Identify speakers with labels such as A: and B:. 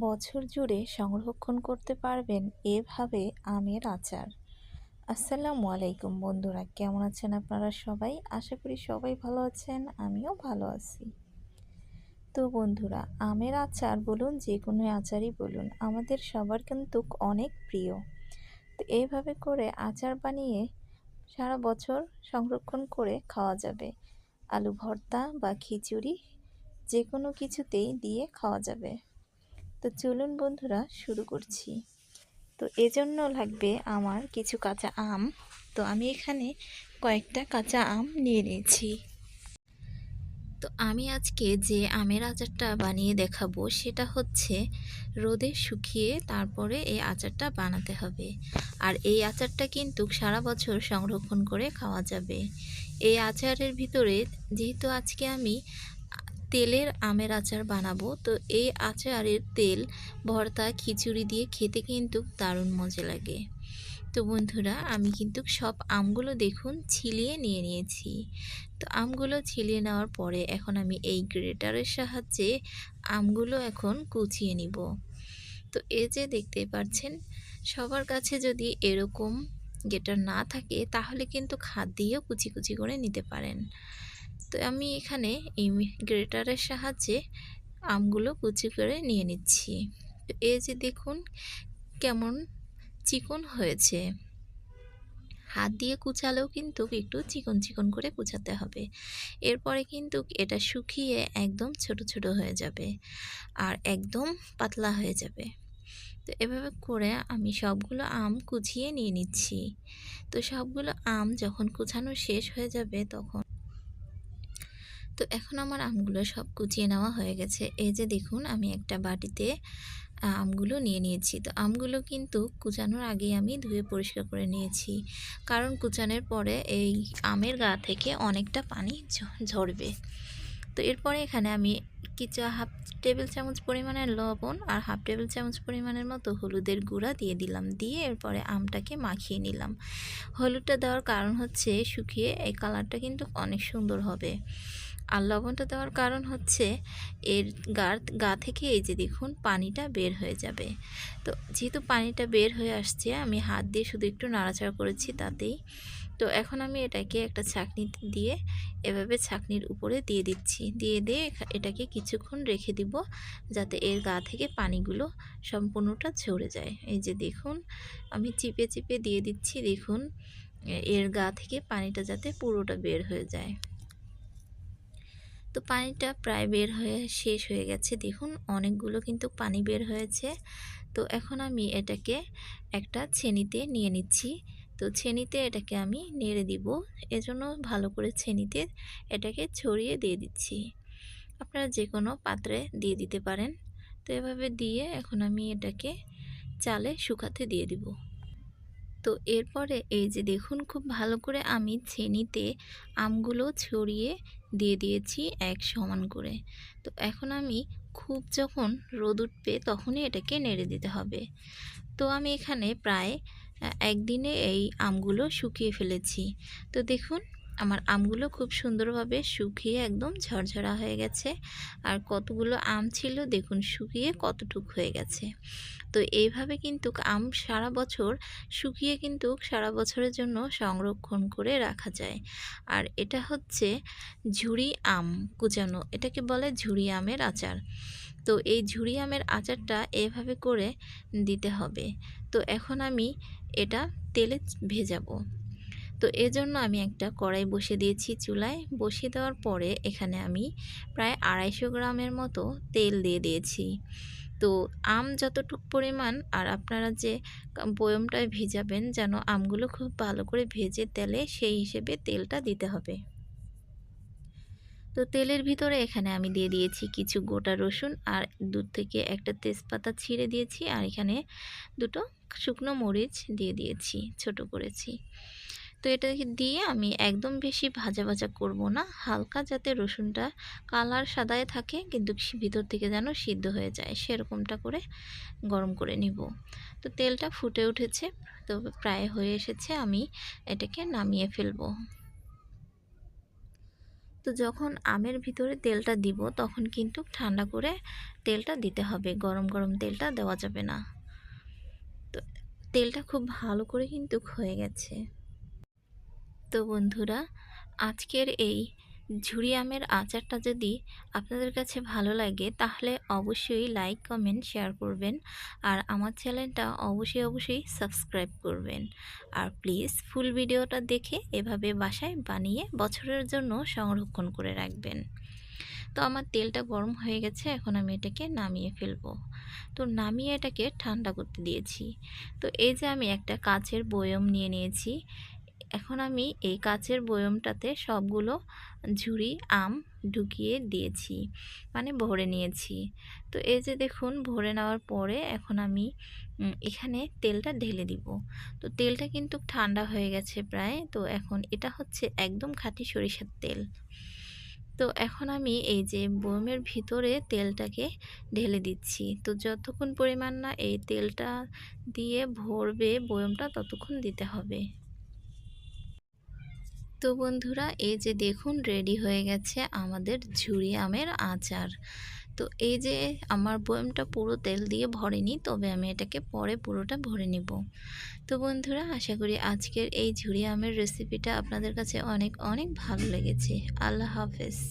A: বছর জুড়ে সংরক্ষণ করতে পারবেন এভাবে আমের আচার। আসসালামু আলাইকুম বন্ধুরা, কেমন আছেন আপনারা সবাই? আশা করি সবাই ভালো আছেন, আমিও ভালো আছি। তো বন্ধুরা, আমের আচার বলুন, যে কোনো আচারই বলুন, আমাদের সবার কিন্তু অনেক প্রিয়। তো এইভাবে করে আচার বানিয়ে সারা বছর সংরক্ষণ করে খাওয়া যাবে। আলু ভর্তা বা খিচুড়ি যে কোনো কিছুতেই দিয়ে খাওয়া যাবে। তো চলুন বন্ধুরা, শুরু করছি। তো এজন্য লাগবে আমার কিছু কাঁচা আম। তো আমি এখানে কয়েকটা কাঁচা আম নিয়ে নিয়েছি। তো আমি আজকে যে আমের আচারটা বানিয়ে দেখাবো, সেটা হচ্ছে রোদে শুকিয়ে তারপরে এই আচারটা বানাতে হবে। আর এই আচারটা কিন্তু সারা বছর সংরক্ষণ করে খাওয়া যাবে। এই আচারের ভিতরে যেহেতু আজকে আমি তেলের আমের আচার বানাবো। তো এই আচারের তেল, ভর্তা, খিচুড়ি দিয়ে খেতে কিন্তু দারুণ মজা লাগে। তো বন্ধুরা, আমি কিন্তু সব আমগুলো দেখুন ছিলিয়ে নিয়ে নিয়েছি। তো আমগুলো ছিলিয়ে নেওয়ার পরে এখন আমি এই গ্রেটারের সাহায্যে আমগুলো এখন কুচিয়ে নিব। তো এই যে দেখতে পাচ্ছেন, সবার কাছে যদি এরকম গেটার না থাকে, তাহলে কিন্তু খাদ দিয়েও কুচি কুচি করে নিতে পারেন। তো আমি এখানে এই গ্রেটারের সাহায্যে আমগুলো কুচি করে নিয়ে নিচ্ছি। তো এই যে দেখুন কেমন চিকন হয়েছে। হাত দিয়ে কুচালেও কিন্তু একটু চিকন চিকন করে কুচাতে হবে। এরপরে কিন্তু এটা শুকিয়ে একদম ছোট ছোট হয়ে যাবে আর একদম পাতলা হয়ে যাবে। তো এভাবে করে আমি সবগুলো আম কুচিয়ে নিয়ে নিচ্ছি। তো সবগুলো আম যখন কুচানো শেষ হয়ে যাবে তখন তো এখন আমার আমগুলো সব কুচিয়ে নেওয়া হয়ে গেছে। এই যে দেখুন, আমি একটা বাটিতে আমগুলো নিয়ে নিয়েছি। তো আমগুলো কিন্তু কুচানোর আগে আমি ধুয়ে পরিষ্কার করে নিয়েছি। কারণ কুচানোর পরে এই আমের গা থেকে অনেকটা পানি ঝরবে। তো এরপরে এখানে আমি কিছু হাফ টেবিল চামচ পরিমাণের লবণ আর হাফ টেবিল চামচ পরিমাণের মতো হলুদের গুঁড়া দিয়ে দিলাম। দিয়ে এরপরে আমটাকে মাখিয়ে নিলাম। হলুদটা দেওয়ার কারণ হচ্ছে শুকিয়ে এই কালারটা কিন্তু অনেক সুন্দর হবে। আর লবণটা দেওয়ার কারণ হচ্ছে এর গার গা থেকে এই যে দেখুন পানিটা বের হয়ে যাবে। তো যেহেতু পানিটা বের হয়ে আসছে, আমি হাত দিয়ে শুধু একটু নাড়াচাড়া করেছি তাতেই। তো এখন আমি এটাকে একটা ছাকনি দিয়ে এভাবে ছাকনির উপরে দিয়ে দিচ্ছি। দিয়ে দিয়ে এটাকে কিছুক্ষণ রেখে দিব যাতে এর গা থেকে পানিগুলো সম্পূর্ণটা ঝরে যায়। এই যে দেখুন, আমি চিপে চিপে দিয়ে দিচ্ছি, দেখুন এর গা থেকে পানিটা যাতে পুরোটা বের হয়ে যায়। তো পানিটা প্রায় বের হয়ে শেষ হয়ে গেছে। দেখুন, অনেকগুলো কিন্তু পানি বের হয়েছে। তো এখন আমি এটাকে একটা ছেনিতে নিয়ে নিচ্ছি। তো ছেনিতে এটাকে আমি নেড়ে দিব। এজন্য ভালো করে ছেনিতে এটাকে ছড়িয়ে দিয়ে দিচ্ছি। আপনারা যে কোনো পাত্রে দিয়ে দিতে পারেন। তো এভাবে দিয়ে এখন আমি এটাকে চালে শুকাতে দিয়ে দিব। তো এরপরে এই যে দেখুন খুব ভালো করে আমি ছেনিতে আমগুলো ছড়িয়ে দিয়ে দিয়েছি এক সমান করে। তো এখন আমি খুব যখন রোদ উঠবে তখনই এটাকে নেড়ে দিতে হবে। তো আমি এখানে প্রায় একদিনে এই আমগুলো শুকিয়ে ফেলেছি। তো দেখুন আমার আমগুলো খুব সুন্দরভাবে শুকিয়ে একদম ঝরঝরা হয়ে গেছে। আর কতগুলো আম ছিল দেখুন শুকিয়ে কতটুক হয়ে গেছে। তো এইভাবে কিন্তু আম সারা বছর শুকিয়ে কিন্তু সারা বছরের জন্য সংরক্ষণ করে রাখা যায়। আর এটা হচ্ছে ঝুড়ি আম কুচানো, এটাকে বলে ঝুড়ি আমের আচার। তো এই ঝুড়ি আমের আচারটা এভাবে করে দিতে হবে। তো এখন আমি এটা তেলে ভেজাবো। তো এজন্য আমি একটা কড়াই বসিয়ে দিয়েছি চুলায়। বসিয়ে দেওয়ার পরে এখানে আমি প্রায় আড়াইশো গ্রামের মতো তেল দিয়ে দিয়েছি। তো আম যতটুক পরিমাণ আর আপনারা যে বয়মটায় ভেজাবেন যেন আমগুলো খুব ভালো করে ভেজে তেলে সেই হিসেবে তেলটা দিতে হবে। তো তেলের ভিতরে এখানে আমি দিয়ে দিয়েছি কিছু গোটা রসুন আর দুধ থেকে একটা তেজপাতা ছিঁড়ে দিয়েছি আর এখানে দুটো শুকনো মরিচ দিয়ে দিয়েছি, ছোট করেছি। তো এটাকে দিয়ে আমি একদম বেশি ভাজা ভাজা করব না। হালকা যাতে রসুনটা কালার সাদায় থাকে, কিন্তু ভিতর থেকে যেন সিদ্ধ হয়ে যায়, সেরকমটা করে গরম করে নিব। তো তেলটা ফুটে উঠেছে, তো প্রায় হয়ে এসেছে, আমি এটাকে নামিয়ে ফেলব। তো যখন আমের ভিতরে তেলটা দিব, তখন কিন্তু ঠান্ডা করে তেলটা দিতে হবে। গরম গরম তেলটা দেওয়া যাবে না। তো তেলটা খুব ভালো করে কিন্তু হয়ে গেছে। তো বন্ধুরা, আজকের এই ঝুড়ি আমের আচারটা যদি আপনাদের কাছে ভালো লাগে, তাহলে অবশ্যই লাইক কমেন্ট শেয়ার করবেন। আর আমার চ্যানেলটা অবশ্যই অবশ্যই সাবস্ক্রাইব করবেন। আর প্লিজ ফুল ভিডিওটা দেখে এভাবে বাসায় বানিয়ে বছরের জন্য সংরক্ষণ করে রাখবেন। তো আমার তেলটা গরম হয়ে গেছে, এখন আমি এটাকে নামিয়ে ফেলব। তো নামিয়ে এটাকে ঠান্ডা করতে দিয়েছি। তো এই যে আমি একটা কাচের বয়ম নিয়ে নিয়েছি। এখন আমি এই কাচের বয়মটাতে সবগুলো ঝুড়ি, আম ঢুকিয়ে দিয়েছি মানে ভরে নিয়েছি। তো এই যে দেখুন, ভরে নেওয়ার পরে এখন আমি এখানে তেলটা ঢেলে দিব। তো তেলটা কিন্তু ঠান্ডা হয়ে গেছে প্রায়, তো এখন এটা হচ্ছে একদম খাঁটি সরিষার তেল। তো এখন আমি এই যে বয়মের ভিতরে তেলটাকে ঢেলে দিচ্ছি। তো যতক্ষণ পরিমাণ না এই তেলটা দিয়ে ভরবে বয়মটা, ততক্ষণ দিতে হবে। তো বন্ধুরা, এই যে দেখুন, রেডি হয়ে গেছে আমাদের ঝুড়ি আমের আচার। তো এই যে আমার বয়ামটা পুরো তেল দিয়ে ভরেনি, তবে আমি এটাকে পরে পুরোটা ভরে নিব। তো বন্ধুরা, আশা করি আজকের এই ঝুড়ি আমের রেসিপিটা আপনাদের কাছে অনেক অনেক ভালো লেগেছে। আল্লাহ হাফেজ।